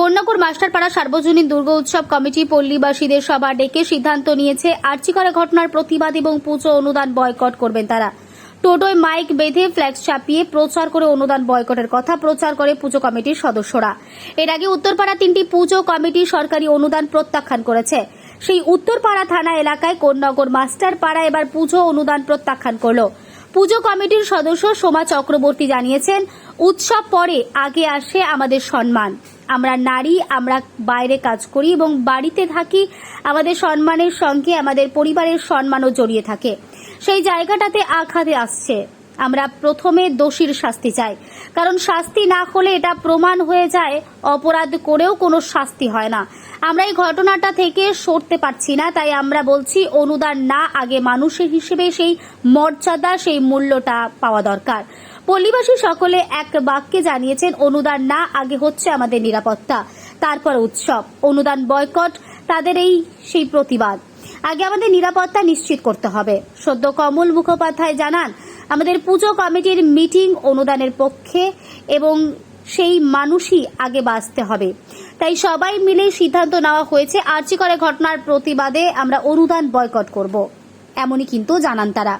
কন্যাকুর মাস্টারপাড়া সার্বজনীন দুর্গ উৎসব কমিটি পল্লীবাসীদের সভা ডেকে সিদ্ধান্ত নিয়েছে আর্চি আর্চিকরা ঘটনার প্রতিবাদ এবং পুজো অনুদান বয়কট করবেন তারা। টোটোয় মাইক বেঁধে ফ্ল্যাক্স চাপিয়ে প্রচার করে অনুদান বয়কটের কথা প্রচার করে পুজো কমিটির সদস্যরা। এর আগে উত্তরপাড়া তিনটি পুজো কমিটি সরকারি অনুদান প্রত্যাখ্যান করেছে। সেই উত্তরপাড়া থানা এলাকায় কোন্নগর মাস্টারপাড়া এবার পুজো অনুদান প্রত্যাখ্যান করল। পুজো কমিটির সদস্য সোমা চক্রবর্তী জানিয়েছেন, উৎসব পরে আগে আসে আমাদের সম্মান। আমরা নারী, আমরা বাইরে কাজ করি এবং বাড়িতে থাকি, আমাদের সম্মানের সঙ্গে আমাদের পরিবারের সম্মানও জড়িয়ে থাকে। সেই জায়গাটাতে আঘাতে আসছে। আমরা প্রথমে দোষীর শাস্তি চাই। কারণ শাস্তি না হলে এটা প্রমাণ হয়ে যায়, অপরাধ করেও কোনো শাস্তি হয় না। আমরা এই ঘটনাটা থেকে সরতে পারছি না, তাই আমরা বলছি অনুদান না, আগে মানুষের হিসেবে সেই মর্যাদা, সেই মূল্যটা পাওয়া দরকার। পল্লীবাসী সকলে এক বাক্যে জানিয়েছেন, অনুদান না, আগে হচ্ছে আমাদের নিরাপত্তা। তারপর উৎসব। অনুদান বয়কট, তাদের এই, সেই প্রতিবাদ। আগে আমাদের নিরাপত্তা নিশ্চিত করতে হবে। সদ্য কমল মুখোপাধ্যায় জানান, আমাদের পুজো কমিটির মিটিং অনুদানের পক্ষে এবং সেই মানুষই আগে বাঁচতে হবে। তাই সবাই মিলে সিদ্ধান্ত নেওয়া হয়েছে আর্চিকরে ঘটনার প্রতিবাদে আমরা অনুদান বয়কট করব। এমনই কিন্তু জানান তারা।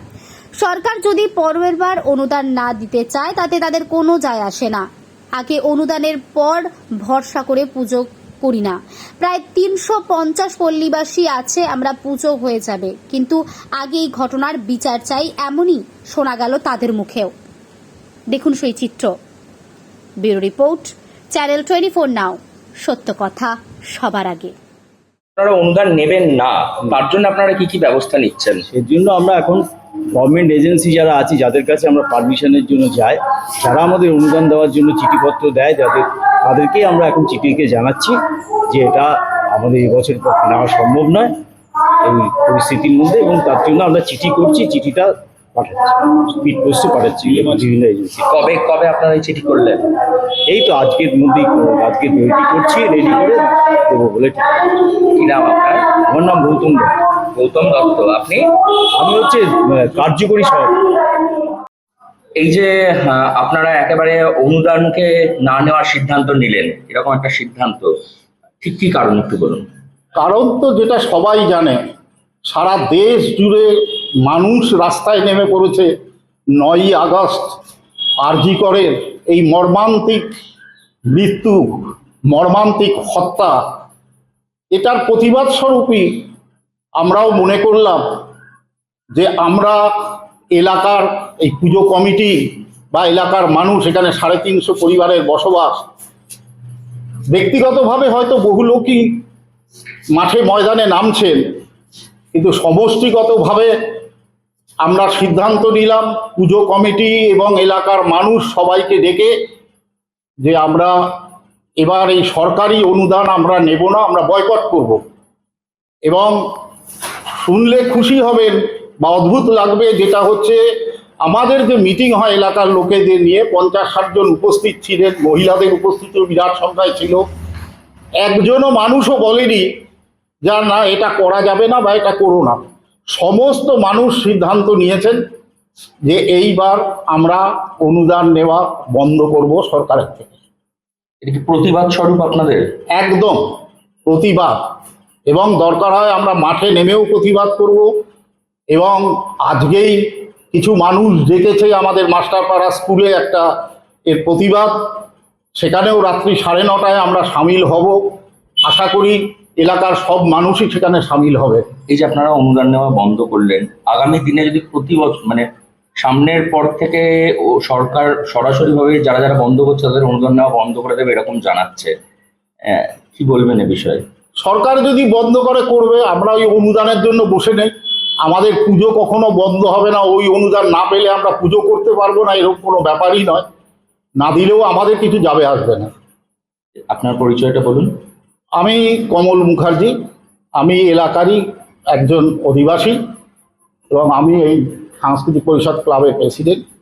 সরকার যদি পরের বার অনুদান না দিতে চায় তাতে তাদের কোনো যায় আসে না। আগে অনুদানের পর ভরসা করে পুজো করি না। প্রায় তিনশো পঞ্চাশ পল্লীবাসী আছে আমরা পুজো হয়ে যাবে। কিন্তু আগে এই ঘটনার বিচার চাই এমনই শোনা গেল তাদের মুখেও। দেখুন সেই চিত্র। Bureau report channel twenty four now. সত্য কথা সবার আগে। আপনারা অনুদান নেবেন না তার জন্য আপনারা কি কি ব্যবস্থা নিচ্ছেন? এর জন্য আমরা এখন গভর্নমেন্ট এজেন্সি যারা আছে যাদের কাছে আমরা পারমিশনের জন্য যাই যারা আমাদের অনুদান দেওয়ার জন্য চিঠিপত্র দেয় যাদের তাদেরকেই আমরা এখন চিঠিকে জানাচ্ছি যে এটা আমাদের এবছর পক্ষে নেওয়া সম্ভব নয় এই পরিস্থিতির মধ্যে এবং তার জন্য আমরা চিঠি করছি চিঠিটা পাঠাচ্ছি স্পিড পোস্টে পাঠাচ্ছি বিভিন্ন এজেন্সি কবে কবে আপনারা এই চিঠি করলেন? এই তো আজকের মধ্যেই আজকে তৈরি করছি রেডি করে দেবো বলে। ঠিক কি নাম আপনার? আমার নাম গৌতম দত্ত। গৌতম দত্ত আপনি? আমি হচ্ছে কার্যকরী সভাপতি এই যে আহ, আপনারা একেবারে অনুদানকে না নেওয়ার সিদ্ধান্ত নিলেন এরকম একটা সিদ্ধান্ত ঠিক কি কারণ একটু বলুন? কারণ তো যেটা সবাই জানে সারা দেশ জুড়ে মানুষ রাস্তায় নেমে পড়েছে নয়ই আগস্ট আরজি করে এই মর্মান্তিক মৃত্যু মর্মান্তিক হত্যা এটার প্রতিবাদ স্বরূপই আমরাও মনে করলাম যে আমরা এলাকার এই পুজো কমিটি বা এলাকার মানুষ এখানে সাড়ে তিনশো পরিবারের বসবাস, ব্যক্তিগতভাবে হয়তো বহু লোকই মাঠে ময়দানে নামছেন, কিন্তু সমষ্টিগতভাবে আমরা সিদ্ধান্ত নিলাম পুজো কমিটি এবং এলাকার মানুষ সবাইকে ডেকে যে আমরা এবার এই সরকারি অনুদান আমরা নেব না, আমরা বয়কট করব। এবং শুনলে খুশি হবেন বা অদ্ভুত লাগবে যেটা হচ্ছে আমাদের যে মিটিং হয় এলাকার লোকেদের নিয়ে পঞ্চাশ ষাটজন উপস্থিত ছিলেন মহিলাদের উপস্থিতিও বিরাট সংখ্যায় ছিল। একজনও মানুষও বলেনি যা না এটা করা যাবে না বা এটা করো না। সমস্ত মানুষ সিদ্ধান্ত নিয়েছেন যে এইবার আমরা অনুদান নেওয়া বন্ধ করব সরকারের থেকে। এটা কি প্রতিবাদ স্বরূপ আপনাদের? একদম প্রতিবাদ। এবং দরকার হয় আমরা মাঠে নেমেও প্রতিবাদ করব। এবং আজকেই কিছু মানুষ ডেকেছে আমাদের মাস্টারপাড়া স্কুলে একটা এর প্রতিবাদ। সেখানেও রাত্রি সাড়ে নটায় আমরা সামিল হব। আশা করি এলাকার সব মানুষই সেখানে সামিল হবে। এই যে আপনারা অনুদান নেওয়া বন্ধ করলেন, আগামী দিনে যদি প্রতি বছর মানে সামনের পর থেকে ও সরকার সরাসরিভাবে যারা যারা বন্ধ করছে তাদের অনুদান নেওয়া বন্ধ করে দেবে এরকম জানাচ্ছে। কি বলবেন এ বিষয়ে? সরকার যদি বন্ধ করে করবে। আমরা ওই অনুদানের জন্য বসে নেই। আমাদের পুজো কখনো বন্ধ হবে না। ওই অনুদান না পেলে আমরা পুজো করতে পারব না এরকম কোনো ব্যাপারই নয়। না দিলেও আমাদের কিছু যাবে আসবে না। আপনার পরিচয়টা বলুন। আমি কমল মুখার্জি। আমি এলাকারই একজন অধিবাসী এবং আমি এই সাংস্কৃতিক পরিষদ ক্লাবের প্রেসিডেন্ট।